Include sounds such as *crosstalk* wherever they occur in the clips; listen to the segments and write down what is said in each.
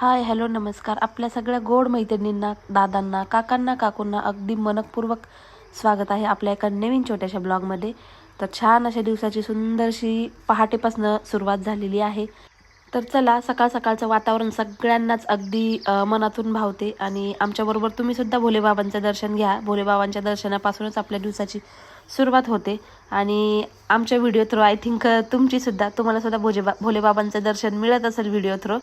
Hi hello नमस्कार. आपल्या सगळ्या गोड मैत्रिणींना दादांना काकांना काकूंना अगदी मनपूर्वक स्वागत आहे आपल्या एका नवीन छोट्याशा ब्लॉगमध्ये. तर छान अशा दिवसाची सुंदरशी पहाटेपासनं सुरुवात झालेली आहे. तर चला सकाळ सकाळचं वातावरण सगळ्यांनाच अगदी मनातून भावते. आणि आमच्याबरोबर तुम्ही सुद्धा भोलेबाबांचं दर्शन घ्या. भोलेबाबांच्या दर्शनापासूनच आपल्या दिवसाची सुरुवात होते. आणि आमच्या व्हिडिओ थ्रू आय थिंक तुमचीसुद्धा तुम्हालासुद्धा तुम्हाला सुद्धा भोजेबा भोलेबाबांचं दर्शन मिळत असेल व्हिडिओ थ्रू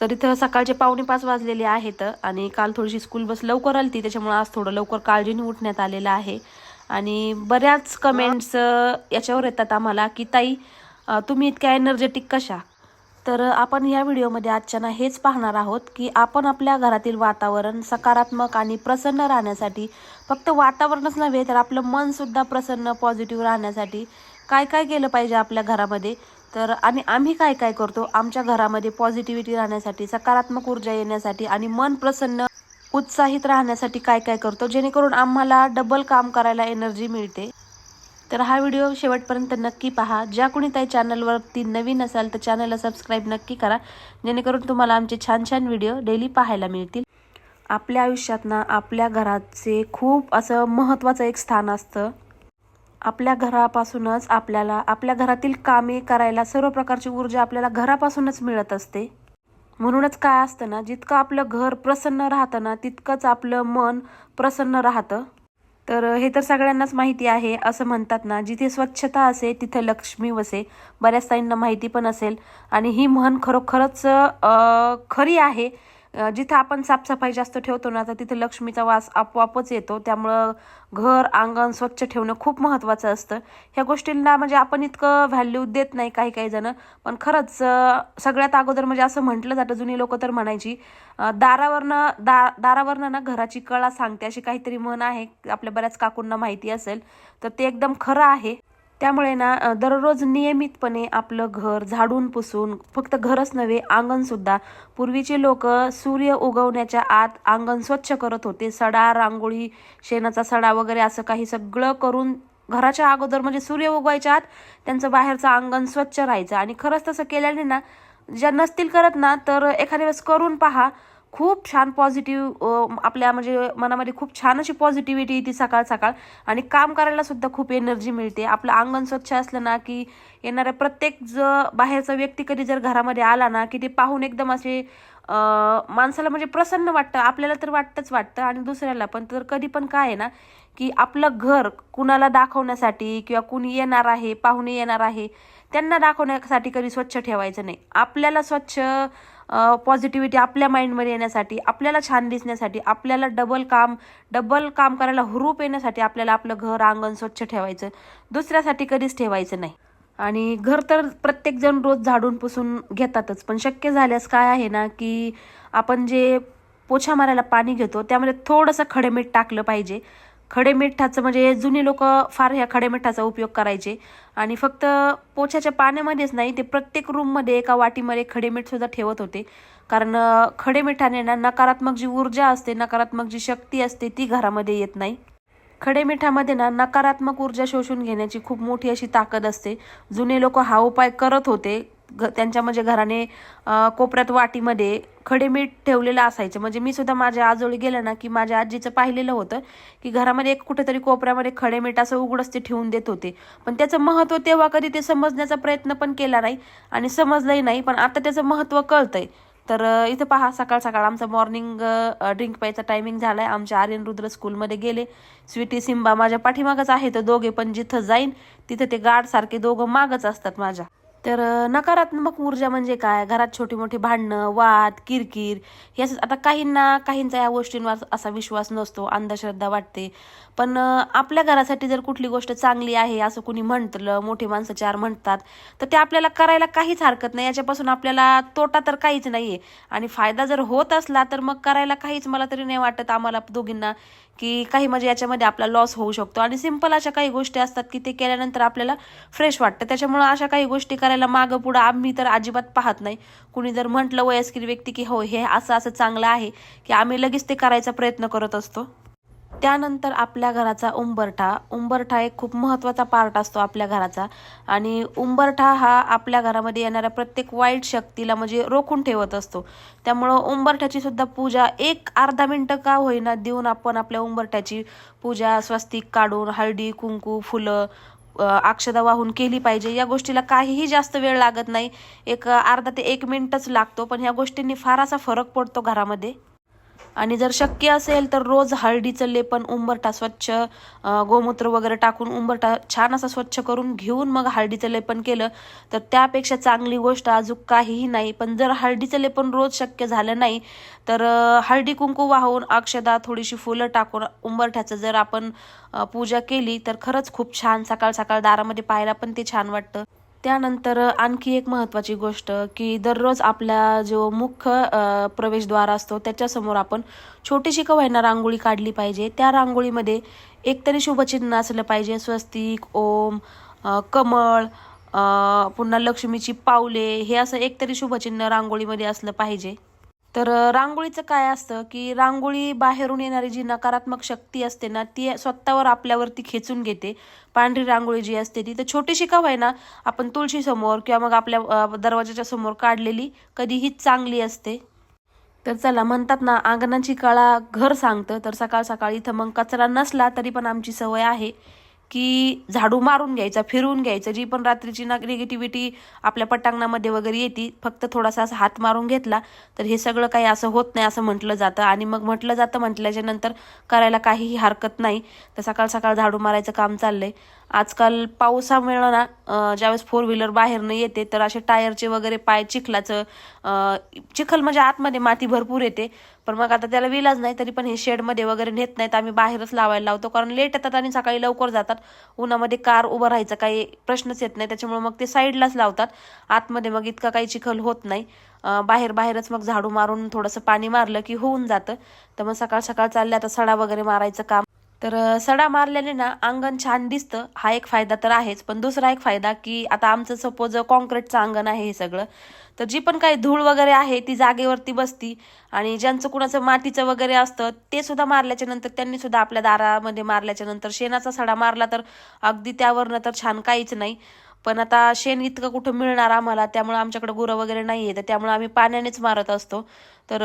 तर इथं सकाळचे पावणे पाच वाजलेले आहेत आणि काल थोडीशी स्कूल बस लवकर आली ती त्याच्यामुळे आज थोडं लवकर काळजीने उठण्यात आलेलं आहे. आणि बऱ्याच कमेंट्स याच्यावर येतात आम्हाला की ताई तुम्ही इतक्या एनर्जेटिक कशा? तर आपण या व्हिडिओमध्ये आजच्याना हेच पाहणार आहोत की आपण आपल्या घरातील वातावरण सकारात्मक आणि प्रसन्न राहण्यासाठी फक्त वातावरणच नव्हे तर आपलं मनसुद्धा प्रसन्न पॉझिटिव्ह राहण्यासाठी काय काय केलं पाहिजे आपल्या घरामध्ये? तर आणि आम्ही काय काय करतो? आमच्या घरामध्ये पॉझिटिव्हिटी राहण्यासाठी सकारात्मक ऊर्जा येण्यासाठी आणि मन प्रसन्न उत्साहित राहण्यासाठी काय काय करतो? जेणेकरून आम्हाला डबल काम करायला एनर्जी मिळते. तर हा व्हिडिओ शेवटपर्यंत नक्की पहा. ज्या कोणी त्या चॅनलवरती नवीन असाल तर चॅनलला सबस्क्राईब नक्की करा. जेणेकरून तुम्हाला आमचे छान छान व्हिडिओ डेली पाहायला मिळतील. आपल्या आयुष्यात ना आपल्या घराचे खूप असं महत्त्वाचं एक स्थान असतं. आपल्या घरापासूनच आपल्याला आपल्या घरातील कामे करायला सर्व प्रकारची ऊर्जा आपल्याला घरापासूनच मिळत असते. म्हणूनच काय असतं ना जितकं आपलं घर प्रसन्न राहतं ना तितकंच आपलं मन प्रसन्न राहतं. तर हे तर सगळ्यांनाच माहिती आहे असं म्हणतात ना जिथे स्वच्छता असे तिथे लक्ष्मी वसे. बऱ्याच ताईंना माहिती पण असेल. आणि ही म्हण खरोखरच खरी आहे. जिथं आपण साफसफाई जास्त ठेवतो ना तर तिथे लक्ष्मीचा वास आपोआपच येतो. त्यामुळं घर अंगण स्वच्छ ठेवणं खूप महत्त्वाचं असतं. ह्या गोष्टींना म्हणजे आपण इतकं व्हॅल्यू देत नाही काही काही जण. पण खरंच सगळ्यात अगोदर म्हणजे असं म्हटलं जातं जुनी लोक तर म्हणायची दारावरनं दा दारावरनं ना घराची कळा सांगते अशी काहीतरी म्हण आहे आपल्या बऱ्याच काकूंना माहिती असेल तर ते एकदम खरं आहे. त्यामुळे ना दररोज नियमितपणे आपलं घर झाडून पुसून फक्त घरच नव्हे अंगणसुद्धा पूर्वीचे लोक सूर्य उगवण्याच्या आत अंगण स्वच्छ करत होते. सडा रांगोळी शेणाचा सडा वगैरे असं काही सगळं करून घराच्या अगोदर म्हणजे सूर्य उगवायच्या आत त्यांचं बाहेरचं अंगण स्वच्छ राहायचं. आणि खरंच तसं केल्याने ना ज्या नसतील करत ना तर एखाद्या वेळेस करून पहा खूप छान पॉझिटिव्ह आपल्या म्हणजे मनामध्ये खूप छान अशी पॉझिटिव्हिटी येते सकाळ सकाळ. आणि काम करायला सुद्धा खूप एनर्जी मिळते. आपलं अंगण स्वच्छ असलं ना की येणाऱ्या प्रत्येक ज बाहेरचा व्यक्ती कधी जर घरामध्ये आला ना की ते पाहून एकदम असे माणसाला म्हणजे प्रसन्न वाटतं. आपल्याला तर वाटतंच वाटतं आणि दुसऱ्याला पण. तर कधी पण काय आहे ना की आपलं घर कुणाला दाखवण्यासाठी किंवा कुणी येणार आहे पाहुणे येणार आहे त्यांना दाखवण्यासाठी कधी स्वच्छ ठेवायचं नाही. आपल्याला स्वच्छ पॉझिटिव्हिटी आपल्या माइंडमध्ये येण्यासाठी आपल्याला छान दिसण्यासाठी आपल्याला डबल काम डबल काम करायला हुरूप येण्यासाठी आपल्याला आपलं घर अंगण स्वच्छ ठेवायचं. दुसऱ्यासाठी कधीच ठेवायचं नाही. आणि घर तर प्रत्येकजण रोज झाडून पुसून घेतातच. पण शक्य झाल्यास काय आहे ना की आपण जे पोछा मारायला पाणी घेतो त्यामध्ये थोडंसं खडेमीठ टाकलं पाहिजे. खडे मिठाचं म्हणजे जुने लोक फार ह्या खडे मिठाचा उपयोग करायचे. आणि फक्त पोछ्याच्या पाण्यामध्येच नाही ते प्रत्येक रूममध्ये एका वाटीमध्ये खडे ठेवत होते. कारण खडेमिठाने खडे मिठाने ना नकारात्मक जी ऊर्जा असते नकारात्मक जी शक्ती असते ती घरामध्ये येत नाही. खडे मिठामध्ये ना नकारात्मक ऊर्जा शोषून घेण्याची खूप मोठी अशी ताकद असते. जुने लोक हा उपाय करत होते घ त्यांच्या म्हणजे घराने कोपऱ्यात वाटीमध्ये खडे मीठ ठेवलेलं असायचं. म्हणजे मी सुद्धा माझ्या आजोळी गेलं ना की माझ्या आजीचं पाहिलेलं होतं की घरामध्ये एक कुठेतरी कोपऱ्यामध्ये खडे मीठ असं उघडच ते ठेवून देत होते. पण त्याचं महत्त्व तेव्हा कधी ते समजण्याचा प्रयत्न पण केला नाही आणि समजलंही नाही पण आता त्याचं महत्त्व कळतंय. तर इथं पहा सकाळ सकाळ आमचं मॉर्निंग ड्रिंक प्यायचा टायमिंग झाला आहे आमच्या आर्यन रुद्र स्कूलमध्ये गेले. स्वीटी सिंबा माझ्या पाठीमागच आहे तर दोघे पण जिथं जाईन तिथं ते गार्ड सारखे दोघं मागच असतात माझ्या. तर नकारात्मक ऊर्जा म्हणजे काय? घरात छोटी मोठी भांडणं वाद किरकिर हे आता काहींना काहींचा या गोष्टींवर असा विश्वास नसतो अंधश्रद्धा वाटते. पण आपल्या घरासाठी जर कुठली गोष्ट चांगली आहे असं कुणी म्हटलं मोठी माणसं चार म्हणतात तर ते आपल्याला करायला काहीच हरकत नाही. याच्यापासून आपल्याला तोटा तर काहीच नाहीये. आणि फायदा जर होत असला तर मग करायला काहीच मला तरी नाही वाटत आम्हाला दोघींना की काही म्हणजे याच्यामध्ये आपला लॉस होऊ शकतो. आणि सिंपल अशा काही गोष्टी असतात की ते केल्यानंतर आपल्याला फ्रेश वाटतं. त्याच्यामुळं अशा काही गोष्टी करायला मागं पुढं आम्ही तर अजिबात पाहत नाही. कुणी जर म्हटलं वयस्कर व्यक्ती की हो हे असं असं चांगलं आहे की आम्ही लगेच ते करायचा प्रयत्न करत असतो. त्यानंतर आपल्या घराचा उंबरठा. उंबरठा एक खूप महत्त्वाचा पार्ट असतो आपल्या घराचा. आणि उंबरठा हा आपल्या घरामध्ये येणाऱ्या प्रत्येक वाईट शक्तीला म्हणजे रोखून ठेवत असतो. त्यामुळं उंबरठ्याची सुद्धा पूजा एक अर्धा मिनटं का होईना देऊन आपण आपल्या उंबरठ्याची पूजा स्वस्तिक काढून हळदी कुंकू फुलं अक्षदा वाहून केली पाहिजे. या गोष्टीला काहीही जास्त वेळ लागत नाही. एक अर्धा ते एक मिनिटच लागतो पण ह्या गोष्टींनी फार असा फरक पडतो घरामध्ये. आणि जर शक्य असेल तर रोज हळदीचं लेपन उंबरठा स्वच्छ गोमूत्र वगैरे टाकून उंबरठा छान असा स्वच्छ करून घेऊन मग हळदीचं लेपन केलं तर त्यापेक्षा चांगली गोष्ट अजून काहीही नाही. पण जर हळदीचं लेपन रोज शक्य झालं नाही तर हळदी कुंकू वाहून अक्षदा थोडीशी फुलं टाकून उंबरठ्याचं जर आपण पूजा केली तर खरंच खूप छान सकाळ सकाळ दारामध्ये पाहायला पण ते छान वाटतं. त्यानंतर आणखी एक महत्त्वाची गोष्ट की दररोज आपला जो मुख्य प्रवेशद्वार असतो त्याच्यासमोर आपण छोटीशी का होईना रांगोळी काढली पाहिजे. त्या रांगोळीमध्ये एकतरी शुभचिन्ह असलं पाहिजे. स्वस्तिक ओम कमळ पुन्हा लक्ष्मीची पावले हे असं एकतरी शुभचिन्ह रांगोळीमध्ये असलं पाहिजे. तर रांगोळीचं काय असतं की रांगोळी बाहेरून येणारी जी नकारात्मक शक्ती असते ना ती स्वतःवर आपल्यावरती खेचून घेते. पांढरी रांगोळी जी असते ती तर छोटीशी का ना आपण तुळशीसमोर किंवा मग आपल्या दरवाजाच्या समोर काढलेली कधीही चांगली असते. तर चला म्हणतात ना अंगणाची कळा घर सांगतं. तर सकाळ सकाळी इथं मग कचरा नसला तरी पण आमची सवय आहे. की झाडू मारून घ्यायचा फिरवून घ्यायचं. जी पण रात्रीची ना निगेटिव्हिटी आपल्या पटांगणामध्ये वगैरे येते फक्त थोडासा असा हात मारून घेतला तर हे सगळं काही असं होत नाही असं म्हटलं जातं. आणि मग म्हटलं जातं म्हटल्याच्या नंतर करायला काहीही हरकत नाही. तर सकाळ सकाळ झाडू मारायचं काम चाललंय. आजकाल पावसामुळे ना ज्यावेळेस फोर व्हीलर बाहेरनं येते तर असे टायरचे वगैरे पाय चिखलाचं चिखल म्हणजे आतमध्ये माती भरपूर येते. पण मग आता त्याला विलाज नाही तरी पण हे शेडमध्ये वगैरे नेत नाहीत. आम्ही बाहेरच लावायला लावतो. कारण लेट येतात आणि सकाळी लवकर जातात. उन्हामध्ये कार उभं राहायचं काही प्रश्नच येत नाही. त्याच्यामुळे मग ते साईडलाच लावतात. आतमध्ये मग इतका काही चिखल होत नाही. बाहेर बाहेरच मग झाडू मारून थोडंसं पाणी मारलं की होऊन जातं. तर मग सकाळ सकाळ चालले. आता सडा वगैरे मारायचं काम तर सडा मारल्याने ना अंगण छान दिसतं. हा एक फायदा तर आहेच. पण दुसरा एक फायदा की आता आमचं सपोज कॉन्क्रीटचं अंगण आहे हे सगळं. तर जी पण काही धूळ वगैरे आहे ती जागेवरती बसती. आणि ज्यांचं कुणाचं मातीचं वगैरे असतं ते सुद्धा मारल्याच्या नंतर त्यांनी सुद्धा आपल्या दारामध्ये मारल्याच्या नंतर शेणाचा सडा मारला तर अगदी त्यावरनं तर छान काहीच नाही. पण आता शेण इतकं कुठं मिळणार आम्हाला? त्यामुळं आमच्याकडे गुरं वगैरे नाही आहे तर त्यामुळं आम्ही पाण्यानेच मारत असतो. तर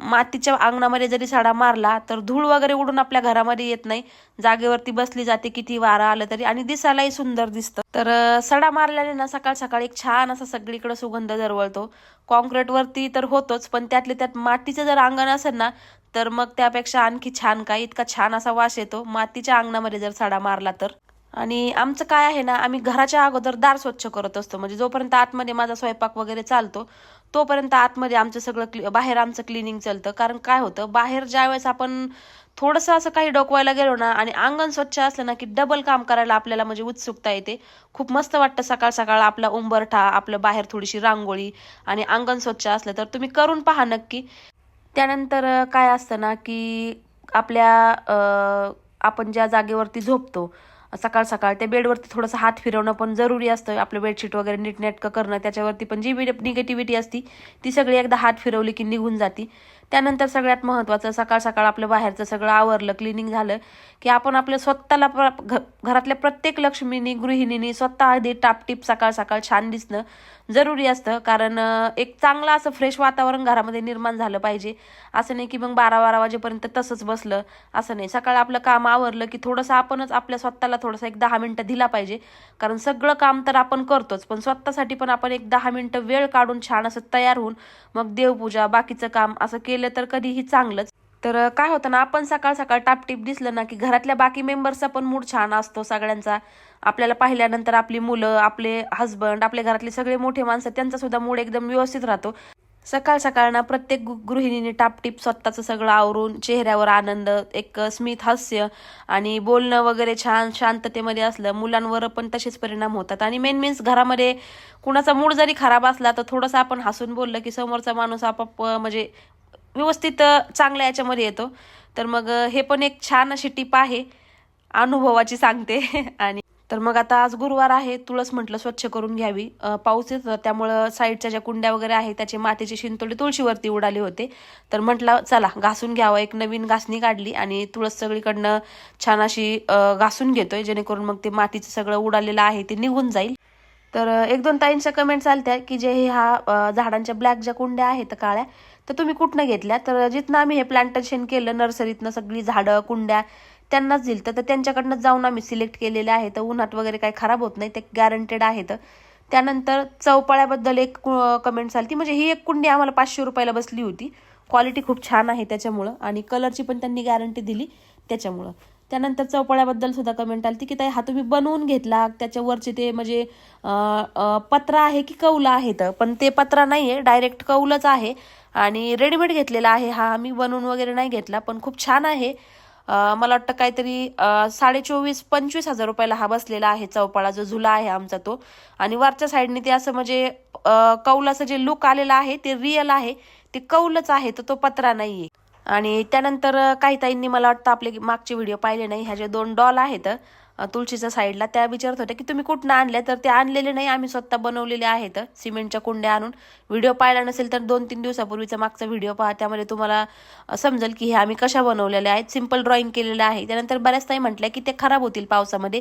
मातीच्या अंगणामध्ये जरी साडा मारला तर धूळ वगैरे उडून आपल्या घरामध्ये येत नाही. जागेवरती बसली जाते किती वारा आलं तरी. आणि दिसायलाही सुंदर दिसतं. तर सडा मारल्याने ना सकाळ सकाळी एक छान असा सगळीकडे सुगंध दरवळतो. कॉन्क्रीटवरती तर होतोच पण त्यातले त्यात मातीचं जर अंगण असेल ना तर मग त्यापेक्षा आणखी छान काय? इतका छान असा वास येतो. मातीच्या अंगणामध्ये जर सडा मारला तर. आणि आमचं काय आहे ना आम्ही घराच्या अगोदर दार स्वच्छ करत असतो. म्हणजे जोपर्यंत आतमध्ये माझा स्वयंपाक वगैरे चालतो तोपर्यंत आतमध्ये आमचं सगळं क्लि बाहेर आमचं क्लिनिंग चालतं. कारण काय होतं बाहेर ज्यावेळेस आपण थोडंसं असं काही डोकवायला गेलो ना आणि अंगण स्वच्छ असलं ना की डबल काम करायला आपल्याला म्हणजे उत्सुकता येते. खूप मस्त वाटतं सकाळ सकाळ आपला उंबरठा आपलं बाहेर थोडीशी रांगोळी आणि अंगण स्वच्छ असलं तर तुम्ही करून पहा नक्की. त्यानंतर काय असतं ना की आपल्या आपण ज्या जागेवरती झोपतो सकाळ सकाळ त्या बेडवरती थोडंसं हात फिरवणं पण जरुरी असतं. आपलं बेडशीट वगैरे नीटनेटकं करणं त्याच्यावरती पण जी निगेटिव्हिटी असती ती सगळी एकदा हात फिरवली की निघून जाती. त्यानंतर सगळ्यात महत्त्वाचं सकाळ सकाळ आपलं बाहेरचं सगळं आवरलं क्लिनिंग झालं की आपण आपल्या स्वतःला प्र घरातल्या प्रत्येक लक्ष्मीनी गृहिणीनी स्वतः आधी टापटीप सकाळ सकाळ छान दिसणं जरुरी असतं. कारण एक चांगलं असं फ्रेश वातावरण घरामध्ये निर्माण झालं पाहिजे. असं नाही की मग बारा बारा वाजेपर्यंत तसंच बसलं. असं नाही. सकाळ आपलं काम आवरलं की थोडंसं आपणच आपल्या स्वतःला थोडंसं एक दहा मिनटं दिला पाहिजे. कारण सगळं काम तर आपण करतोच पण स्वतःसाठी पण आपण एक दहा मिनटं वेळ काढून छान असं तयार होऊन मग देवपूजा बाकीचं काम असं केलं तर कधीही चांगलंच. तर काय होतं ना आपण सकाळ सकाळ टापटीप दिसलं ना की घरातल्या बाकी मेंबर्सचा पण मूड छान असतो सगळ्यांचा. आपल्याला पाहिल्यानंतर आपली मुलं आपले हसबंड आपल्या घरातले सगळे मोठे माणसं त्यांचा सुद्धा मूड एकदम व्यवस्थित राहतो. सकाळ सकाळ ना प्रत्येक गृहिणीने टापटीप स्वतःचं सगळं आवरून चेहऱ्यावर आनंद एक स्मित हास्य आणि बोलणं वगैरे छान शांततेमध्ये असलं मुलांवर पण तसेच परिणाम होतात. आणि मेन मीन्स घरामध्ये कुणाचा मूड जरी खराब असला तर थोडंसं आपण हसून बोललं की समोरचा माणूस आपाप म्हणजे व्यवस्थित चांगल्या याच्यामध्ये येतो. तर मग हे पण एक छान अशी टीप आहे. अनुभवाची सांगते. *laughs* आणि तर मग आता आज गुरुवार आहे. तुळस म्हटलं स्वच्छ करून घ्यावी. पाऊस येत. होता त्यामुळं साईडच्या ज्या कुंड्या वगैरे आहे त्याचे मातीचे शिंतोडे तुळशीवरती उडाले होते. तर म्हटलं चला घासून घ्यावं. एक नवीन घासणी काढली आणि तुळस सगळीकडनं छान अशी घासून घेतोय. जेणेकरून मग ते मातीचं सगळं उडालेलं आहे ते निघून जाईल. तर एक दोन ताईंच्या कमेंट्स आलत्या की जे हे झाडांच्या ब्लॅक ज्या कुंड्या आहेत काळ्या तर तुम्ही कुठनं घेतल्या? तर जिथनं आम्ही हे प्लांटेशन केलं नर्सरीतनं सगळी झाडं कुंड्या त्यांनाच दिलं. तर त्यांच्याकडनं जाऊन आम्ही सिलेक्ट केलेले आहेत उन्हात वगैरे काही खराब होत नाही ते गॅरंटेड आहेत त्यानंतर चौपाळ्याबद्दल एक कमेंट्स आली ती म्हणजे ही एक कुंडी आम्हाला पाचशे रुपयाला बसली होती. क्वालिटी खूप छान आहे त्याच्यामुळं. आणि कलरची पण त्यांनी गॅरंटी दिली त्याच्यामुळं. त्यानंतर चौपाळ्याबद्दल सुद्धा कमेंट आली की ताई हा तुम्ही बनवून घेतला. त्याच्यावरचे ते म्हणजे पत्रा आहे की कौला आहे? तर पण ते पत्रा नाही आहे डायरेक्ट कौलच आहे. आणि रेडीमेड घेतलेला आहे. हा आम्ही बनवून वगैरे नाही घेतला पण खूप छान आहे. मला वाटतं काहीतरी साडे चोवीस पंचवीस हजार रुपयाला हा बसलेला आहे चौपाळा जो झुला आहे आमचा तो. आणि वरच्या साईडने ते असं म्हणजे कौलाचं जे लुक आलेलं आहे ते रिअल आहे. ते कौलच आहे तर तो पत्रा नाहीये. आणि त्यानंतर काही ताईंनी मला वाटतं आपले मागचे व्हिडिओ पाहिले नाही. ह्या जे दोन डॉल आहेत तुळशीच्या साईडला त्या विचारत होत्या की तुम्ही कुठनं आणल्या? तर ते आणलेले नाही आम्ही स्वतः बनवलेले आहेत. सिमेंटच्या कुंड्या आणून व्हिडिओ पाहिला नसेल तर दोन तीन दिवसापूर्वीचा मागचा व्हिडिओ पहा. त्यामध्ये तुम्हाला समजेल की हे आम्ही कशा बनवलेल्या आहेत. सिंपल ड्रॉइंग केलेलं आहे. त्यानंतर बऱ्याच ताई म्हटल्या की ते खराब होतील पावसामध्ये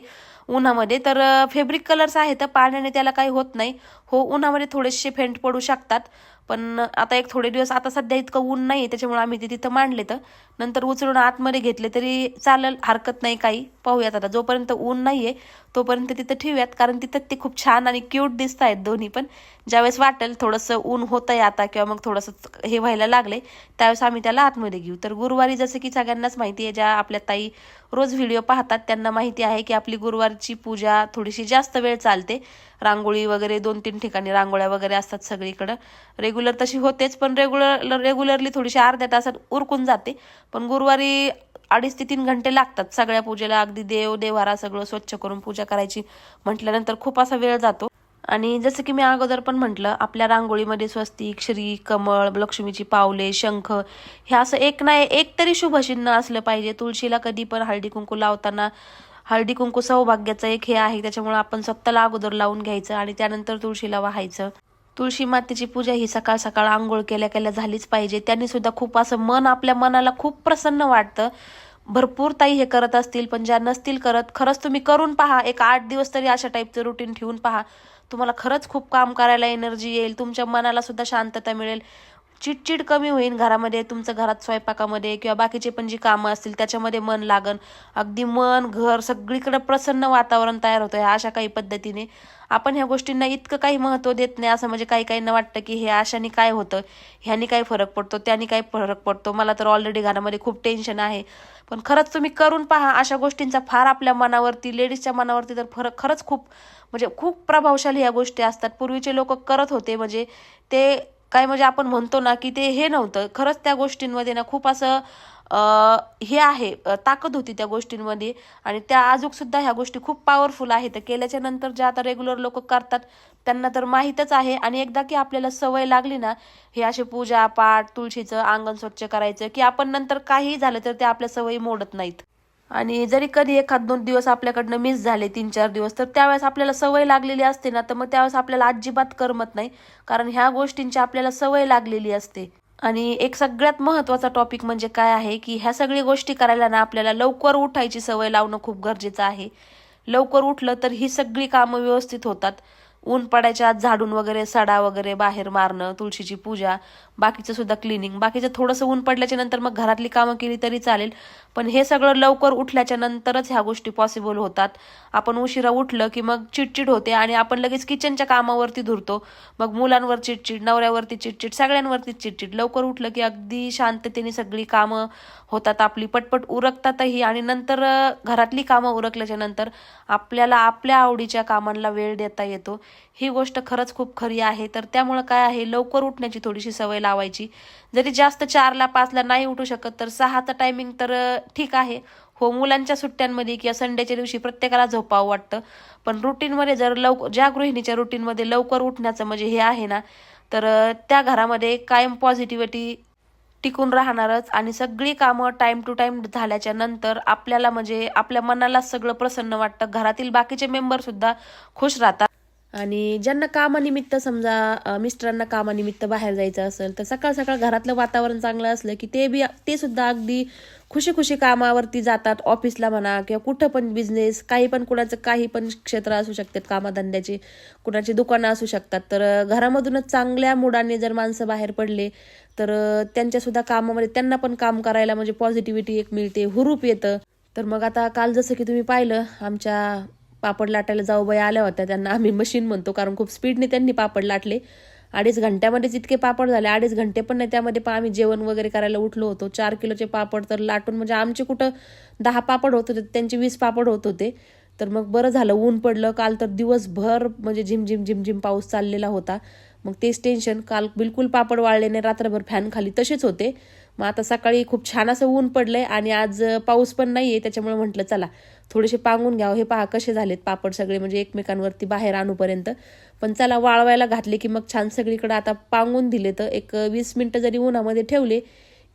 उन्हामध्ये. तर फेब्रिक कलर्स आहेत पाण्याने त्याला काही होत नाही. हो उन्हामध्ये थोडेसे फेंट पडू शकतात. पण आता एक थोडे दिवस आता सध्या इतकं ऊन नाही त्याच्यामुळे आम्ही ते तिथं मांडले तर. नंतर उचलून आतमध्ये घेतले तरी चालेल हरकत नाही काही. पाहूयात आता जोपर्यंत ऊन नाही आहे तोपर्यंत तिथं ठेवूयात कारण तिथं ते खूप छान आणि क्यूट दिसत आहेत दोन्ही पण. ज्यावेळेस वाटेल थोडंसं ऊन होतंय आता किंवा मग थोडंसं हे व्हायला लागले त्यावेळेस आम्ही त्याला आतमध्ये घेऊ. तर गुरुवारी जसं की सगळ्यांनाच माहिती आहे ज्या आपल्या ताई रोज व्हिडिओ पाहतात त्यांना माहिती आहे की आपली गुरुवारची पूजा थोडीशी जास्त वेळ चालते. रांगोळी वगैरे दोन तीन ठिकाणी रांगोळ्या वगैरे असतात सगळीकडं. रेग्युलर तशी होतेच पण रेग्युलर रेग्युलरली थोडीशी अर्ध्या तासात उरकून जाते. पण गुरुवारी अडीच ते तीन घंटे लागतात सगळ्या पूजेला. अगदी देव देवारा सगळं स्वच्छ करून पूजा करायची म्हटल्यानंतर खूप असा वेळ जातो. आणि जसं की मी अगोदर पण म्हटलं आपल्या रांगोळीमध्ये स्वस्तिक श्री कमळ लक्ष्मीची पावले शंख हे असं एक ना एक तरी शुभचिन्ह असलं पाहिजे. तुळशीला कधी पण हळदी कुंकू लावताना हळदी कुंकू सौभाग्याचं एक हे आहे. त्याच्यामुळे आपण स्वतःला अगोदर लावून घ्यायचं आणि त्यानंतर तुळशीला वाहायचं. तुळशी मातेची पूजा ही सकाळ सकाळ आंघोळ केल्या केल्या झालीच पाहिजे. त्यांनी सुद्धा खूप असं मन आपल्या मनाला खूप प्रसन्न वाटतं. भरपूर ताई हे करत असतील पण ज्या नसतील करत खरंच तुम्ही करून पहा. एक आठ दिवस तरी अशा टाईपचं रुटीन ठेवून पहा. तुम्हाला खरंच खूप काम करायला एनर्जी येईल. तुमच्या मनाला सुद्धा शांतता मिळेल. चिडचिड कमी होईल घरामध्ये तुमचं घरात स्वयंपाकामध्ये किंवा बाकीचे पण जी कामं असतील त्याच्यामध्ये मन लागन. अगदी मन घर सगळीकडे प्रसन्न वातावरण तयार होतं ह्या अशा काही पद्धतीने. आपण ह्या गोष्टींना इतकं काही महत्त्व देत नाही असं म्हणजे काही काहींना वाटतं की हे अशाने काय होतं ह्यानी काय फरक पडतो त्यानी काय फरक पडतो. मला तर ऑलरेडी घरामध्ये खूप टेन्शन आहे. पण खरंच तुम्ही करून पहा अशा गोष्टींचा फार आपल्या मनावरती लेडीजच्या मनावरती तर फरक खरंच खूप म्हणजे खूप प्रभावशाली ह्या गोष्टी असतात. पूर्वीचे लोक करत होते म्हणजे ते काय म्हणजे आपण म्हणतो ना की ते हे नव्हतं. खरंच त्या गोष्टींमध्ये ना खूप असं हे आहे ताकद होती त्या गोष्टींमध्ये. आणि त्या आजूक सुद्धा ह्या गोष्टी खूप पॉवरफुल आहेत. केल्याच्यानंतर ज्या आता रेग्युलर लोक करतात त्यांना तर माहीतच आहे. आणि एकदा की आपल्याला सवय लागली ना हे असे पूजा पाठ तुळशीचं अंगण स्वच्छ करायचं की आपण नंतर काही झालं तर ते आपल्या सवयी मोडत नाहीत. आणि जरी कधी एखाद दोन दिवस आपल्याकडनं मिस झाले तीन चार दिवस तर त्यावेळेस आपल्याला सवय लागलेली असते ना तर मग त्यावेळेस आपल्याला अजिबात करमत नाही कारण ह्या गोष्टींची आपल्याला सवय लागलेली असते. आणि एक सगळ्यात महत्त्वाचा टॉपिक म्हणजे काय आहे की ह्या सगळ्या गोष्टी करायला ना आपल्याला लवकर उठायची सवय लावणं खूप गरजेचं आहे. लवकर उठलं तर ही सगळी कामं व्यवस्थित होतात. ऊन पडायच्या आत झाडून वगैरे सडा वगैरे बाहेर मारणं तुळशीची पूजा बाकीचं सुद्धा क्लिनिंग बाकीचं थोडंसं ऊन पडल्याच्या नंतर मग घरातली कामं केली तरी चालेल. पण हे सगळं लवकर उठल्याच्या नंतरच ह्या गोष्टी पॉसिबल होतात. आपण उशिरा उठलं की मग चिडचिड होते आणि आपण लगेच किचनच्या कामावरती धुरतो. मग मुलांवर चिडचिड नवऱ्यावरती चिडचिड सगळ्यांवरती चिडचिड. लवकर उठलं की अगदी शांततेने सगळी कामं होतात. आपली पटपट उरकतातही आणि नंतर घरातली कामं उरकल्याच्या नंतर आपल्याला आपल्या आवडीच्या कामांना वेळ देता येतो. ही गोष्ट खरंच खूप खरी आहे. तर त्यामुळं काय आहे? लवकर उठण्याची थोडीशी सवय लावायची. जरी जास्त चारला पाचला नाही उठू शकत तर सहाचा टायमिंग तर ठीक आहे. हो मुलांच्या सुट्ट्यांमध्ये किंवा संडेच्या दिवशी प्रत्येकाला झोपावं वाटतं. पण रुटीनमध्ये जर लवकर ज्या गृहिणीच्या रुटीनमध्ये लवकर उठण्याचं म्हणजे हे आहे ना तर त्या घरामध्ये कायम पॉझिटिव्हिटी टिकून राहणारच आणि सगळी कामं टाईम टू टाईम झाल्याच्यानंतर आपल्याला म्हणजे आपल्या मनाला सगळं प्रसन्न वाटतं. घरातील बाकीचे मेंबरसुद्धा खुश राहतात. आणि ज्यांना कामानिमित्त समजा मिस्टरांना कामानिमित्त बाहेर जायचं असेल तर सकाळ सकाळ घरातलं वातावरण चांगलं असलं की ते बी ते सुद्धा अगदी खुशी खुशी कामावरती जातात ऑफिसला म्हणा किंवा कुठं पण बिझनेस काही पण कुणाचं काही पण क्षेत्र असू शकतात कामाधंद्याची कुणाची दुकानं असू शकतात. तर घरामधूनच चांगल्या मुडाने जर माणसं बाहेर पडले तर त्यांच्यासुद्धा कामामध्ये त्यांना पण काम करायला म्हणजे पॉझिटिव्हिटी एक मिळते हुरूप येतं. तर मग आता काल जसं की तुम्ही पाहिलं आमच्या पापड लाटायला जाऊबाई आल्या होत्या. त्यांना आम्ही मशीन म्हणतो कारण खूप स्पीडने त्यांनी पापड लाटले. अडीच घंट्यामध्येच इतके पापड झाले. अडीच घंटे पण नाही त्यामध्ये पण आम्ही जेवण वगैरे करायला उठलो होतो. चार किलोचे पापड तर लाटून म्हणजे आमचे कुठं दहा पापड होत होते त्यांचे वीस पापड होत होते. तर मग बरं झालं ऊन पडलं. काल तर दिवसभर म्हणजे झिमझिम झिमझिम पाऊस चाललेला होता. मग तेच टेन्शन काल बिलकुल पापड वाळले नाही रात्रभर फॅन खाली तसेच होते. मग आता सकाळी खूप छान असं ऊन पडलंय आणि आज पाऊस पण नाही आहे त्याच्यामुळे म्हटलं चला थोडेसे पांगून घ्यावं. हे पहा कसे झालेत पापड सगळे म्हणजे एकमेकांवरती बाहेर आणूपर्यंत. पण चला वाळवायला घातले की मग छान सगळीकडे आता पांगून दिले तर एक वीस मिनटं जरी उन्हामध्ये ठेवले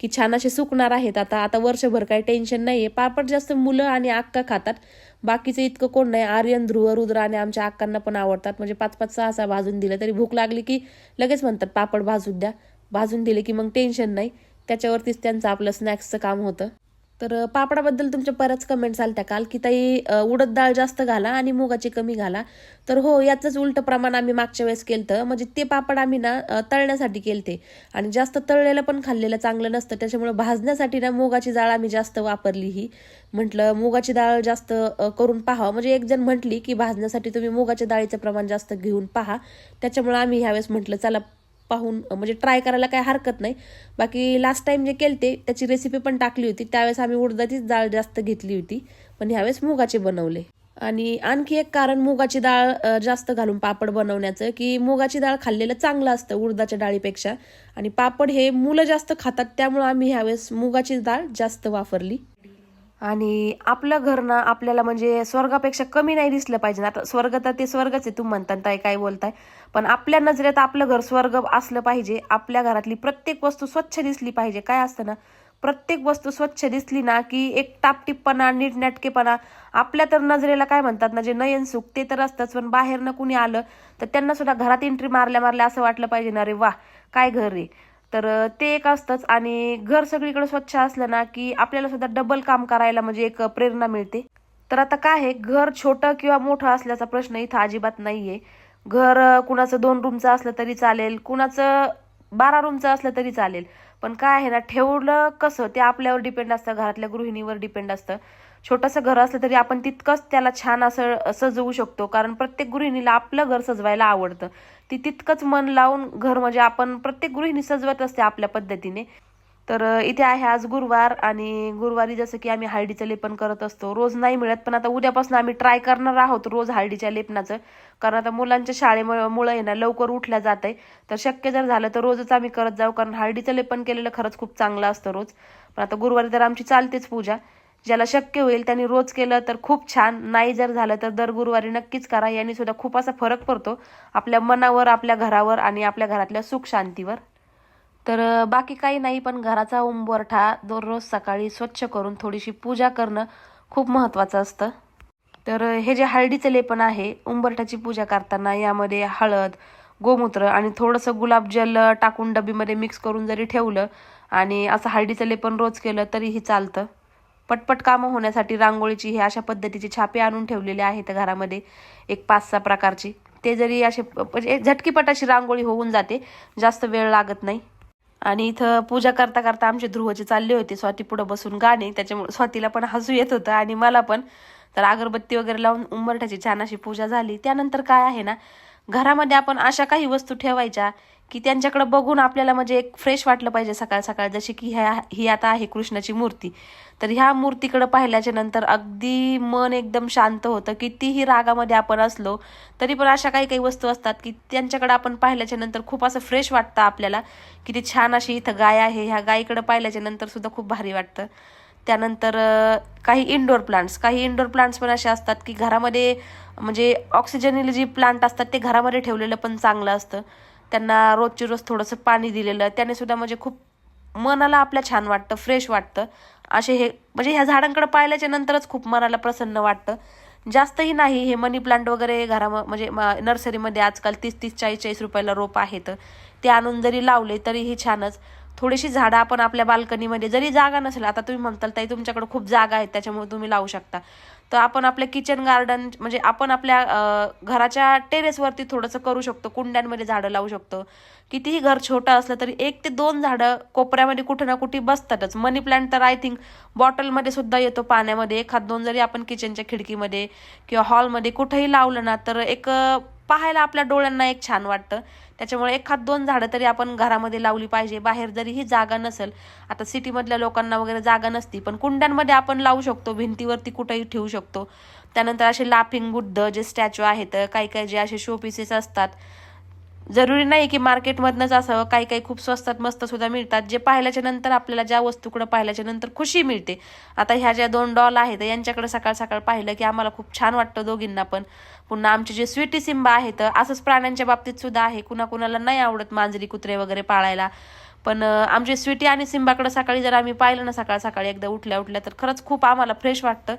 की छान असे सुकणार आहेत. आता आता वर्षभर काही टेन्शन नाही आहे पापड जास्त मुलं आणि अक्का खातात. बाकीचं इतकं कोण नाही. आर्यन ध्रुव रुद्र आणि आमच्या अक्कांना पण आवडतात. म्हणजे पाच पाच सहा सहा भाजून दिलं तरी भूक लागली की लगेच म्हणतात पापड भाजून द्या. भाजून दिले की मग टेन्शन नाही. त्याच्यावरतीच त्यांचं आपलं स्नॅक्सचं काम होतं. तर पापडाबद्दल तुमच्या बऱ्याच कमेंट्स आल्या काल की ताई उडद डाळ जास्त घाला आणि मुगाची कमी घाला. तर हो याचंच उलटं प्रमाण आम्ही मागच्या वेळेस केलं म्हणजे ते पापड आम्ही ना तळण्यासाठी केलते. आणि जास्त तळलेलं पण खाल्लेलं चांगलं नसतं. त्याच्यामुळे भाजण्यासाठी ना मुगाची डाळ आम्ही जास्त वापरली ही. म्हटलं मुगाची डाळ जास्त करून पाहावं. म्हणजे एक जण म्हटली की भाजण्यासाठी तुम्ही मुगाच्या डाळीचं प्रमाण जास्त घेऊन पहा. त्याच्यामुळे आम्ही ह्यावेळेस म्हटलं चला पाहून म्हणजे ट्राय करायला काही हरकत नाही. बाकी लास्ट टाइम जे केलते त्याची रेसिपी पण टाकली होती. त्यावेळेस आम्ही उडदाचीच डाळ जास्त घेतली होती. पण ह्यावेळेस मुगाचे बनवले. आणि आणखी एक कारण मुगाची डाळ जास्त घालून पापड बनवण्याचं की मुगाची डाळ खाल्लेलं चांगलं असतं उडदाच्या डाळीपेक्षा. आणि पापड हे मुलं जास्त खातात त्यामुळं आम्ही ह्यावेळेस मुगाची डाळ जास्त वापरली. आणि आपलं घर ना आपल्याला म्हणजे स्वर्गापेक्षा कमी नाही दिसलं पाहिजे आता स्वर्ग तर ते स्वर्गच आहे तुम्ही म्हणता ताई काय बोलताय. पण आपल्या नजरेत आपलं घर स्वर्ग असलं पाहिजे. आपल्या घरातली प्रत्येक वस्तू स्वच्छ दिसली पाहिजे. काय असतं ना प्रत्येक वस्तू स्वच्छ दिसली ना की एक टापटिपणा नीटनाटकेपणा. आपल्या तर नजरेला काय म्हणतात ना जे नयन सुख ते तर असतंच. पण बाहेरनं कुणी आलं तर त्यांना सुद्धा घरात एंट्री मारल्या मारल्या असं वाटलं पाहिजे ना रे वा काय घर रे तर ते एक असतंच. आणि घर सगळीकडे स्वच्छ असलं ना की आपल्याला सुद्धा डबल काम करायला म्हणजे एक प्रेरणा मिळते. तर आता काय आहे घर छोटं किंवा मोठं असल्याचा प्रश्न इथं अजिबात नाहीये. घर कुणाचं दोन रूमचं असलं तरी चालेल कुणाचं बारा रूमचं असलं तरी चालेल. पण काय आहे ना ठेवलं कसं ते आपल्यावर डिपेंड असतं घरातल्या गृहिणीवर डिपेंड असतं. छोटंसं घर असलं तरी आपण तितकंच त्याला छान असं सजवू शकतो. कारण प्रत्येक गृहिणीला आपलं घर सजवायला आवडतं. ती तितकंच मन लावून घर म्हणजे आपण प्रत्येक गृहिणी सजवत असते आपल्या पद्धतीने. तर इथे आहे आज गुरुवार आणि गुरुवारी जसं की आम्ही हळदीचं लेपन करत असतो. रोज नाही मिळत पण आता उद्यापासून आम्ही ट्राय करणार आहोत रोज हळदीच्या लेपनाचं. कारण आता मुलांच्या शाळेमुळं आहे ना लवकर उठल्या जात आहे तर शक्य जर झालं तर रोजच आम्ही करत जाऊ. कारण हळदीचं लेपन केलेलं खरंच खूप चांगलं असतं रोज. पण आता गुरुवारी तर आमची चालतेच पूजा. ज्याला शक्य होईल त्यांनी रोज केलं तर खूप छान. नाही जर झालं तर दर गुरुवारी नक्कीच करा. यांनी सुद्धा खूप असा फरक पडतो आपल्या मनावर आपल्या घरावर आणि आपल्या घरातल्या सुख शांतीवर. तर बाकी काही नाही पण घराचा उंबरठा दररोज सकाळी स्वच्छ करून थोडीशी पूजा करणं खूप महत्त्वाचं असतं. तर हे जे हळदीचं लेपन आहे उंबरठ्याची पूजा करताना यामध्ये हळद गोमूत्र आणि थोडंसं गुलाबजल टाकून डबीमध्ये मिक्स करून जरी ठेवलं आणि असं हळदीचं लेपन रोज केलं तरीही चालतं. पटपट कामं होण्यासाठी रांगोळीची हे अशा पद्धतीचे छापे आणून ठेवलेले आहेत घरामध्ये एक पाच सहा प्रकारची. ते जरी असे म्हणजे झटकीपट अशी रांगोळी होऊन जाते जास्त वेळ लागत नाही. आणि इथं पूजा करता करता आमचे ध्रुवचे चालले होते स्वाती पुढं बसून गाणे त्याच्यामुळे स्वातीला पण हसू येत होतं आणि मला पण. तर अगरबत्ती वगैरे लावून उंबरठ्याची छान अशी पूजा झाली. त्यानंतर काय आहे ना घरामध्ये आपण अशा काही वस्तू ठेवायच्या की त्यांच्याकडे बघून आपल्याला म्हणजे एक फ्रेश वाटलं पाहिजे सकाळ सकाळ. जशी की ह्या ही आता आहे कृष्णाची मूर्ती. तर ह्या मूर्तीकडे पाहिल्याच्या नंतर अगदी मन एकदम शांत होतं. कितीही रागामध्ये आपण असलो तरी पण अशा काही काही वस्तू असतात की त्यांच्याकडे आपण पाहिल्याच्या नंतर खूप असं फ्रेश वाटतं आपल्याला किती छान अशी इथं गाय आहे. ह्या गायीकडे पाहिल्याच्या नंतर सुद्धा खूप भारी वाटतं. त्यानंतर काही इनडोअर प्लांट्स काही इनडोअर प्लांट्स पण असे असतात की घरामध्ये म्हणजे ऑक्सिजन जी प्लांट असतात ते घरामध्ये ठेवलेलं पण चांगलं असतं. त्यांना रोजचे रोज थोडंसं पाणी दिलेलं त्याने सुद्धा म्हणजे खूप मनाला आपल्या छान वाटतं फ्रेश वाटतं. असे हे म्हणजे ह्या झाडांकडे पाहिल्याच्या नंतरच खूप मनाला प्रसन्न वाटतं. जास्तही नाही हे मनी प्लांट वगैरे घरा म्हणजे म- नर्सरीमध्ये आजकाल तीस तीस चाळीस चाळीस रुपयाला रोप आहेत. ते आणून जरी लावले तरीही छानच. थोडीशी झाडं आपण आपल्या बाल्कनीमध्ये जरी जागा नसेल आता तुम्ही म्हणताल ताई तुमच्याकडे खूप जागा आहेत त्याच्यामुळे तुम्ही लावू शकता. तर आपण आपल्या किचन गार्डन म्हणजे आपण आपल्या घराच्या टेरेसवरती थोडंसं करू शकतो कुंड्यांमध्ये झाडं लावू शकतो. कितीही घर छोटं असलं तरी एक ते दोन झाडं कोपऱ्यामध्ये कुठे ना कुठे बसतातच. मनी प्लांट तर आय थिंक बॉटलमध्ये सुद्धा येतो पाण्यामध्ये. एखाद दोन जरी आपण किचनच्या खिडकीमध्ये किंवा हॉलमध्ये कुठेही लावलं ना तर एक पाहायला आपल्या डोळ्यांना एक छान वाटतं. त्याच्यामुळे एखाद दोन झाडं तरी आपण घरामध्ये लावली पाहिजे. बाहेर जरी ही जागा नसेल आता सिटीमधल्या लोकांना वगैरे जागा नसती पण कुंड्यांमध्ये आपण लावू शकतो भिंतीवरती कुठेही ठेवू शकतो. त्यानंतर असे लाफिंग बुद्ध जे स्टॅच्यू आहेत काही काही जे असे शो पीसेस असतात. जरुरी नाही की मार्केटमधनंच असं काही काही खूप स्वस्तात मस्त सुद्धा मिळतात जे पाहिल्याच्या नंतर आपल्याला ज्या वस्तूकडे पाहिल्याच्या नंतर खुशी मिळते. आता ह्या ज्या दोन डॉल आहेत यांच्याकडे सकाळ सकाळ पाहिलं की आम्हाला खूप छान वाटतं दोघींना पण. पुन्हा आमचे जे स्वीटी सिंबा आहेत असंच प्राण्यांच्या बाबतीत सुद्धा आहे. कुणाकुणाला नाही आवडत मांजरी कुत्रे वगैरे पाळायला. पण आमचे स्वीटी आणि सिंबाकडे सकाळी जर आम्ही पाहिलं ना सकाळ सकाळी एकदा उठल्या उठल्या तर खरंच खूप आम्हाला फ्रेश वाटतं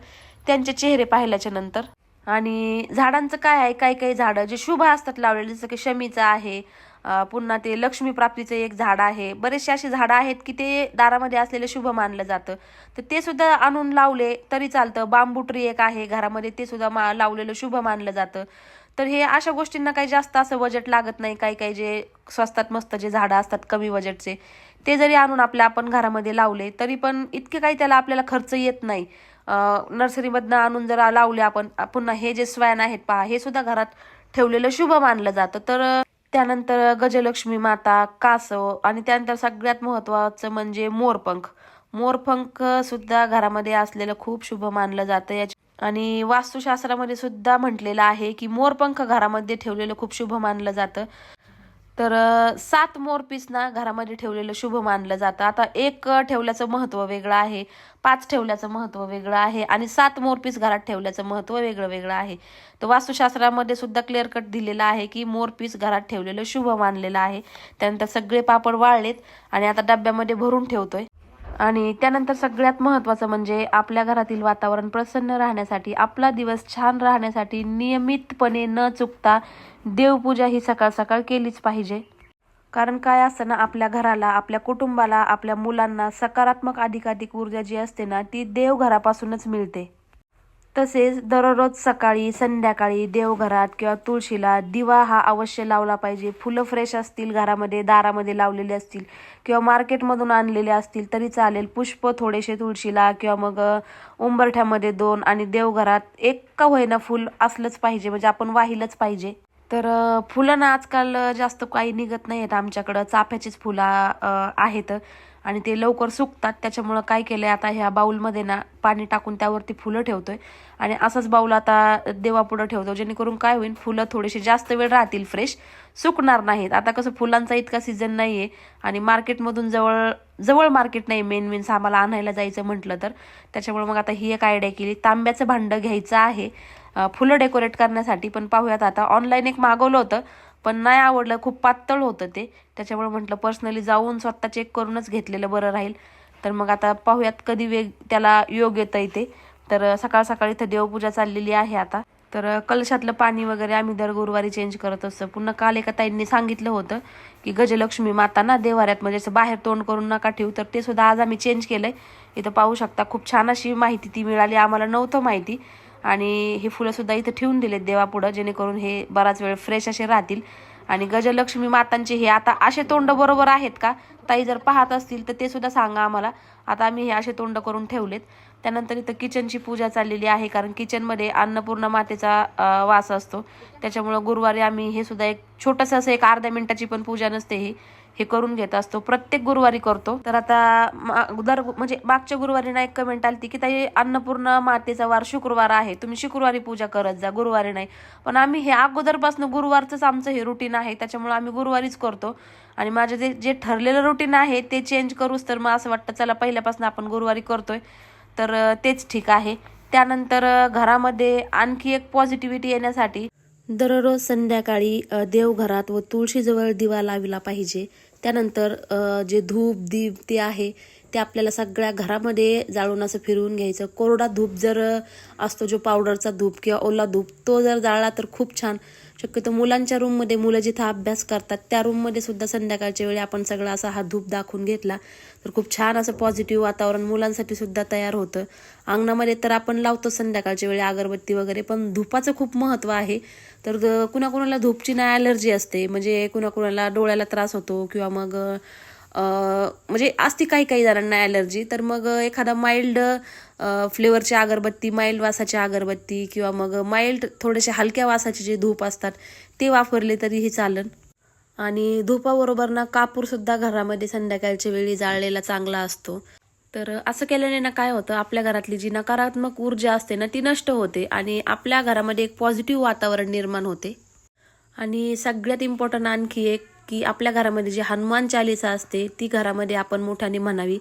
त्यांचे चेहरे पाहिल्याच्या नंतर. आणि झाडांचं काय आहे? काही काही झाडं जे शुभ असतात लावलेले जसं की शमीचं आहे पुन्हा ते लक्ष्मी प्राप्तीचं एक झाड आहे. बरेचसे अशी झाडं आहेत की ते दारामध्ये असलेलं शुभ मानलं जातं. तर ते सुद्धा आणून लावले तरी चालतं. बांबू ट्री एक आहे घरामध्ये ते सुद्धा मा लावलेलं शुभ मानलं जातं. तर हे अशा गोष्टींना काही जास्त असं बजेट लागत नाही. काही काही जे स्वस्तात मस्त जे झाडं असतात कमी बजेटचे ते जरी आणून आपल्या आपण घरामध्ये लावले तरी पण इतके काही त्याला आपल्याला खर्च येत नाही. नर्सरीमधनं आणून जर लावले आपण पुन्हा हे जे स्वॅन आहेत पहा हे सुद्धा घरात ठेवलेलं शुभ मानलं जातं. तर त्यानंतर गजलक्ष्मी माता कासव आणि त्यानंतर सगळ्यात महत्त्वाचं म्हणजे मोरपंख. मोरपंख सुद्धा घरामध्ये असलेलं खूप शुभ मानलं जातं. याची आणि वास्तुशास्त्रामध्ये सुद्धा म्हटलेलं आहे की मोरपंख घरामध्ये ठेवलेलं खूप शुभ मानलं जातं. तर सात मोरपीस ना घरामध्ये ठेवलेलं शुभ मानलं जातं. आता एक ठेवल्याचं महत्त्व वेगळं आहे पाच ठेवल्याचं महत्त्व वेगळं आहे आणि सात मोरपीस घरात ठेवल्याचं महत्त्व वेगळं वेगळं आहे. तर वास्तुशास्त्रामध्ये सुद्धा क्लिअर कट दिलेलं आहे की मोरपीस घरात ठेवलेलं शुभ मानलेलं आहे. त्यानंतर सगळे पापड वाळलेत आणि आता डब्यामध्ये भरून ठेवतोय. आणि त्यानंतर सगळ्यात महत्त्वाचं म्हणजे आपल्या घरातील वातावरण प्रसन्न राहण्यासाठी आपला दिवस छान राहण्यासाठी नियमितपणे न चुकता देवपूजा ही सकाळ सकाळ केलीच पाहिजे. कारण काय असतं ना आपल्या घराला आपल्या कुटुंबाला आपल्या मुलांना सकारात्मक अधिकाधिक ऊर्जा जी असते ना ती देवघरापासूनच मिळते. तसेच दररोज सकाळी संध्याकाळी देवघरात किंवा तुळशीला दिवा हा अवश्य लावला पाहिजे. फुलं फ्रेश असतील घरामध्ये दारामध्ये लावलेले असतील किंवा मार्केटमधून आणलेले असतील तरी चालेल. पुष्प थोडेसे तुळशीला किंवा मग उंबरठ्यामध्ये दोन आणि देवघरात एक का होईना फुल असलंच पाहिजे. म्हणजे आपण वाहिलंच पाहिजे. तर फुलं ना आजकाल जास्त काही निघत नाही आहेत आमच्याकडं. चाफ्याचीच फुलं आहेत. आणि ते लवकर सुकतात. त्याच्यामुळं काय केलं आहे आता ह्या बाऊलमध्ये ना पाणी टाकून त्यावरती फुलं ठेवतोय. आणि असंच बाऊल आता देवापुढं ठेवतो जेणेकरून काय होईल फुलं थोडेसे जास्त वेळ राहतील फ्रेश सुकणार नाहीत. आता कसं फुलांचा इतका सीझन आहे आणि मार्केटमधून जवळ जवळ मार्केट नाही मेन मेन्स आम्हाला आणायला जायचं म्हटलं तर. त्याच्यामुळे मग आता ही एक आयडिया केली. तांब्याचं भांडं घ्यायचं आहे फुलं डेकोरेट करण्यासाठी. पण पाहूयात आता ऑनलाईन एक मागवलं होतं पण नाही आवडलं खूप पातळ होतं ते. त्याच्यामुळे म्हटलं पर्सनली जाऊन स्वतः चेक करूनच घेतलेलं बरं राहील. तर मग आता पाहूयात कधी वेग त्याला योग येतं इथे. तर सकाळ सकाळी इथं देवपूजा चाललेली आहे आता. तर कलशातलं पाणी वगैरे आम्ही दर गुरुवारी चेंज करत असतो. पुन्हा काल एका ताईंनी सांगितलं होतं की गजलक्ष्मी माता ना देवाऱ्यात म्हणजे असं बाहेर तोंड करून नका ठेवू. तर ते सुद्धा आज आम्ही चेंज केलंय. इथं पाहू शकता खूप छान अशी माहिती ती मिळाली. आम्हाला नव्हतं माहिती. आणि हे फुलंसुद्धा इथं ठेवून दिलेत देवापुढं जेणेकरून हे बराच वेळ फ्रेश असे राहतील. आणि गजलक्ष्मी मातांचे हे आता असे तोंड बरोबर आहेत का? ताई जर पाहत असतील तर ते सुद्धा सांगा आम्हाला. आता आम्ही हे असे तोंड करून ठेवलेत. त्यानंतर इथं किचनची पूजा चाललेली आहे कारण किचनमध्ये अन्नपूर्णा मातेचा वास असतो. त्याच्यामुळं गुरुवारी आम्ही हे सुद्धा एक छोटंसं असं एक अर्ध्या मिनिटाची पण पूजा नसते ही. हे करून घेत असतो. प्रत्येक गुरुवारी करतो. तर आता दर म्हणजे मागच्या गुरुवारी ना एक कमेंट आली की ताई अन्नपूर्ण मातेचा वार शुक्रवार आहे. तुम्ही शुक्रवारी पूजा करत जा गुरुवारी नाही. पण आम्ही हे अगोदरपासून गुरुवारचंच आमचं हे रुटीन आहे. त्याच्यामुळे आम्ही गुरुवारीच करतो. आणि माझं जे जे ठरलेलं रुटीन आहे ते चेंज करूच तर मग असं वाटतं चला पहिल्यापासून आपण गुरुवारी करतोय. तर तेच ठीक आहे. त्यानंतर घरामध्ये आणखी एक पॉझिटिव्हिटी येण्यासाठी दररोज संध्याकाळी देवघरात व तुळशीजवळ दिवा लावला पाहिजे. त्यानंतर जे धूप दीप ते आहे ते आपल्याला सगळ्या घरामध्ये जाळून असं फिरवून घ्यायचं. कोरडा धूप जर असतो जो पावडरचा धूप किंवा ओला धूप तो जर जाळला तर खूप छान. शक्यतो मुलांच्या रूममध्ये मुलं जिथं अभ्यास करतात त्या रूममध्ये सुद्धा संध्याकाळच्या वेळी आपण सगळा असा हा धूप दाखवून घेतला तर खूप छान असं पॉझिटिव्ह वातावरण मुलांसाठी सुद्धा तयार होतं. अंगणामध्ये तर आपण लावतो संध्याकाळच्या वेळी अगरबत्ती वगैरे पण धुपाचं खूप महत्त्व आहे. तर द- कुणाकुणाला धूपची ना ॲलर्जी असते म्हणजे कुणाकुणाला डोळ्याला त्रास होतो किंवा मग म्हणजे असते काही काही जणांना ॲलर्जी तर मग एखादा माइल्ड फ्लेवरची अगरबत्ती माइल्ड वासाची अगरबत्ती किंवा मग माइल्ड थोडेसे हलक्या वासाचे जे धूप असतात ते वापरले तरीही चालन. आणि धुपाबरोबर ना कापूरसुद्धा घरामध्ये संध्याकाळच्या वेळी जाळलेला चांगला असतो. तर असं केल्याने ना काय होतं आपल्या घरातली जी नकारात्मक ऊर्जा असते ना ती नष्ट होते आणि आपल्या घरामध्ये एक पॉझिटिव्ह वातावरण निर्माण होते. आणि सगळ्यात इम्पॉर्टंट आणखी एक की आपल्या घरामध्ये जी हनुमान चालिसा असते ती घरामध्ये आपण मोठ्याने म्हणावी.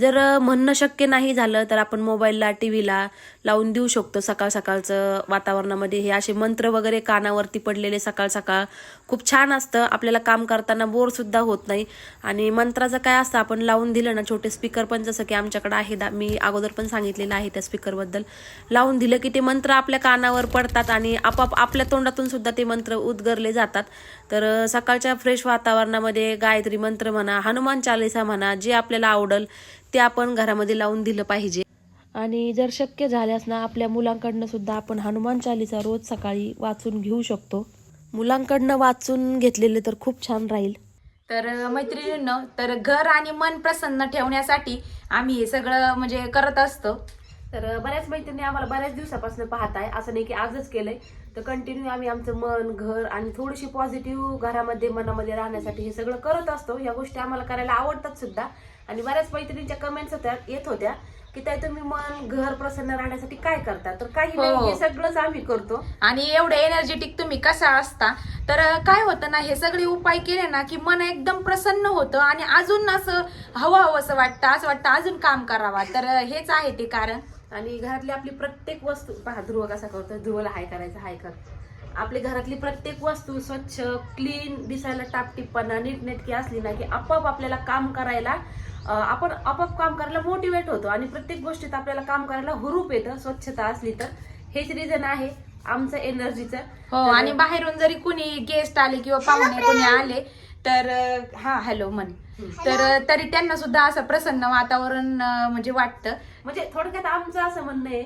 जर म्हणणं शक्य नाही झालं तर आपण मोबाईलला टी व्हीला लावून देऊ शकतो सकाळ सकाळचं वातावरणामध्ये. हे असे मंत्र वगैरे कानावरती पडलेले सकाळ सकाळ. खूप छान असतं. आपल्याला काम करताना बोर सुद्धा होत नाही. आणि मंत्राचं काय असतं? आपण लावून दिलं ना छोटे स्पीकर पण जसं की आमच्याकडे आहे दा मी अगोदर पण सांगितलेलं आहे त्या स्पीकरबद्दल लावून दिलं की ते मंत्र आपल्या कानावर पडतात आणि आपाप आपल्या तोंडातून सुद्धा ते मंत्र उद्गरले जातात. तर सकाळच्या फ्रेश वातावरणामध्ये गायत्री मंत्र म्हणा हनुमान चालिसा म्हणा जे आपल्याला आवडल ते आपण घरामध्ये लावून दिलं पाहिजे. आणि जर शक्य झाल्यास ना आपल्या मुलांकडनं सुद्धा आपण हनुमान चालीसा रोज सकाळी वाचून घेऊ शकतो. मुलांकडनं वाचून घेतलेले तर खूप छान राहील. तर मैत्रिणींनो तर घर आणि मन प्रसन्न ठेवण्यासाठी आम्ही हे सगळं म्हणजे करत असतो. तर बऱ्याच मैत्रिणी आम्हाला बऱ्याच दिवसापासून पाहत आहे असं नाही की आजच केलंय. तर कंटिन्यू आम्ही आमचं मन घर आणि थोडीशी पॉझिटिव्ह घरामध्ये मनामध्ये राहण्यासाठी हे सगळं करत असतो. ह्या गोष्टी आम्हाला करायला आवडतात सुद्धा. आणि बऱ्याच मैत्रिणींच्या कमेंट्स होत्या येत होत्या. की ताई तुम्ही मन घर प्रसन्न राहण्यासाठी काय करता? तर काही हो. नाही हे. सगळंच आम्ही करतो. आणि एवढे एनर्जेटिक तुम्ही कसा असता? तर काय होतं ना हे सगळे उपाय केले ना की मन एकदम प्रसन्न होतं आणि अजून असं हवं हवंसं वाटतं असं वाटतं अजून काम करावा. तर हेच आहे ते कारण. आणि घरातली आपली प्रत्येक वस्तू पहा ध्रुव कसा करतो ध्रुवला हाय करायचं हाय कर. आपली घरातली प्रत्येक वस्तू स्वच्छ क्लीन दिसायला टापटिप्पणा नीटनेटकी असली ना की आपोआप आपल्याला काम करायला आपण आपोआप काम करायला मोटिवेट होतो आणि प्रत्येक गोष्टीत आपल्याला काम करायला हुरूप येतं स्वच्छता असली तर. हेच रिझन आहे आमचं एनर्जीचं हो आणि बाहेरून जरी कुणी गेस्ट आले किंवा पाहुणे कोणी आले तर हा हॅलो मन तर तरी त्यांना सुद्धा असं प्रसन्न वातावरण म्हणजे वाटतं. म्हणजे थोडक्यात आमचं असं म्हणणं आहे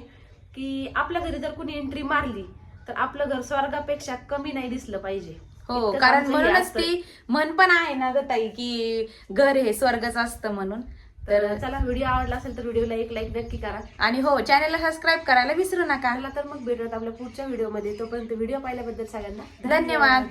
की आपल्या घरी जर कुणी एंट्री मारली तर आपलं घर स्वर्गापेक्षा कमी नाही दिसलं पाहिजे. हो कारण हे म्हणूनच. ती मन पण आहे ना ग ताई की घर हे स्वर्गच असतं म्हणून. तर चला व्हिडिओ आवडला असेल तर व्हिडिओला एक लाईक नक्की करा. आणि हो चॅनलला सबस्क्राईब करायला विसरू नका. चला तर मग भेटूयात आपल्या पुढच्या व्हिडिओमध्ये. तोपर्यंत व्हिडिओ पाहिल्याबद्दल सगळ्यांना धन्यवाद.